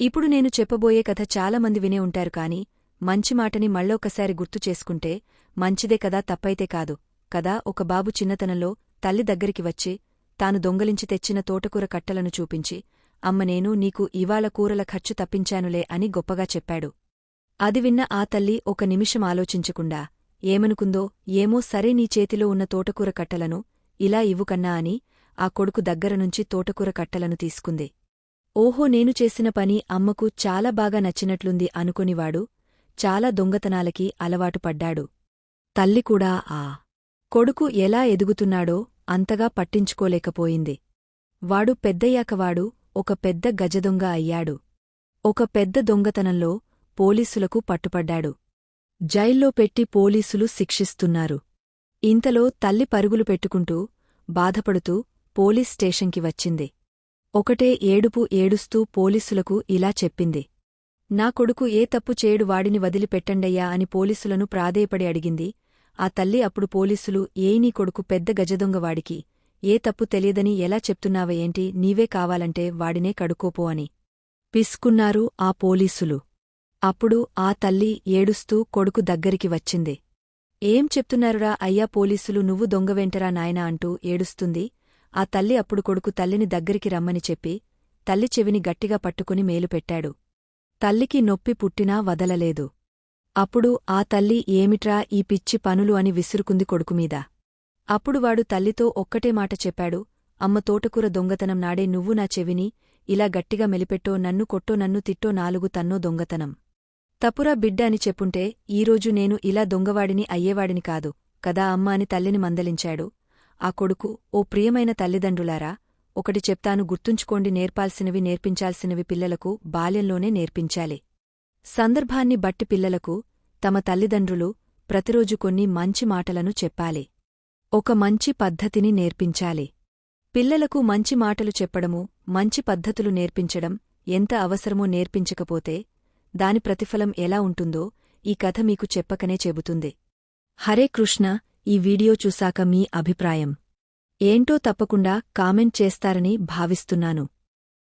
ఇప్పుడు నేను చెప్పబోయే కథ చాలామంది వినే ఉంటారు కాని మంచి మాటని మళ్ళొక్కసారి గుర్తు చేసుకుంటే మంచిదే కదా తప్పైతే కాదు. కదా ఒక బాబు చిన్నతనంలో తల్లి దగ్గరికి వచ్చి తాను దొంగలించి తెచ్చిన తోటకూర కట్టలను చూపించి అమ్మ నేను నీకు ఇవాళ కూరల ఖర్చు తప్పించానులే అని గొప్పగా చెప్పాడు. అది విన్న ఆ తల్లి ఒక నిమిషం ఆలోచించకుండా ఏమనుకుందో ఏమో సరే నీ చేతిలో ఉన్న తోటకూర కట్టలను ఇలా ఇవ్వుకన్నా అని ఆ కొడుకు దగ్గరనుంచి తోటకూర కట్టలను తీసుకుంది. ఓహో నేను చేసిన పని అమ్మకు చాలా బాగా నచ్చినట్లుంది అనుకునివాడు చాలా దొంగతనాలకి అలవాటు పడ్డాడు. తల్లి కూడా ఆ కొడుకు ఎలా ఎదుగుతున్నాడో అంతగా పట్టించుకోలేకపోయింది. వాడు పెద్దయ్యాకవాడు ఒక పెద్ద గజదొంగ అయ్యాడు. ఒక పెద్ద దొంగతనంలో పోలీసులకు పట్టుపడ్డాడు. జైల్లో పెట్టి పోలీసులు శిక్షిస్తున్నారు. ఇంతలో తల్లి పరుగులు పెట్టుకుంటూ బాధపడుతూ పోలీస్ స్టేషన్కి వచ్చింది. ఒకటే ఏడుపు ఏడుస్తూ పోలీసులకు ఇలా చెప్పింది. నా కొడుకు ఏ తప్పు చేయడు వాడిని వదిలిపెట్టండయ్యా అని పోలీసులను ప్రాధేయపడి అడిగింది. ఆ తల్లి అప్పుడు పోలీసులు ఏ నీ కొడుకు పెద్ద గజదొంగవాడికి ఏ తప్పు తెలియదని ఎలా చెప్తున్నావేంటి నీవే కావాలంటే వాడినే కడుకోపో అని పిస్కున్నారు ఆ పోలీసులు. అప్పుడు ఆ తల్లి ఏడుస్తూ కొడుకు దగ్గరికి వచ్చింది. ఏం చెప్తున్నారురా అయ్యా పోలీసులు నువ్వు దొంగవెంటరా నాయనా అంటూ ఏడుస్తుంది. ఆ తల్లి అప్పుడు కొడుకు తల్లిని దగ్గరికి రమ్మని చెప్పి తల్లి చెవిని గట్టిగా పట్టుకుని మేలుపెట్టాడు తల్లికి నొప్పి పుట్టినా వదలలేదు. అప్పుడు ఆ తల్లి ఏమిట్రా ఈ పిచ్చి పనులు అని విసురుకుంది కొడుకుమీద అప్పుడు వాడు తల్లితో ఒక్కటే మాట చెప్పాడు అమ్మ తోటకూర దొంగతనం నాడే నువ్వు నా చెవిని ఇలా గట్టిగా మెలిపెట్టో నన్ను కొట్టో నన్ను తిట్టో నాలుగు తన్నో దొంగతనం. తపురా బిడ్డ అని చెప్పుంటే ఈరోజు నేను ఇలా దొంగవాడిని అయ్యేవాడిని కాదు కదా అమ్మ అని తల్లిని మందలించాడు. ఆ కొడుకు ఓ ప్రియమైన తల్లిదండ్రులారా ఒకటి చెప్తాను గుర్తుంచుకోండి నేర్పాల్సినవి నేర్పించాల్సినవి పిల్లలకు బాల్యంలోనే నేర్పించాలి. సందర్భాన్ని బట్టి పిల్లలకు తమ తల్లిదండ్రులు ప్రతిరోజు కొన్ని మంచి మాటలను చెప్పాలి. ఒక మంచి పద్ధతిని నేర్పించాలి. పిల్లలకు మంచి మాటలు చెప్పడము మంచి పద్ధతులు నేర్పించడం ఎంత అవసరమో నేర్పించకపోతే దాని ప్రతిఫలం ఎలా ఉంటుందో ఈ కథ మీకు చెప్పకనే చెబుతుంది. హరే కృష్ణ ఈ వీడియో చూశాక మీ అభిప్రాయం. ఏంటో తప్పకుండా కామెంట్ చేస్తారని భావిస్తున్నాను.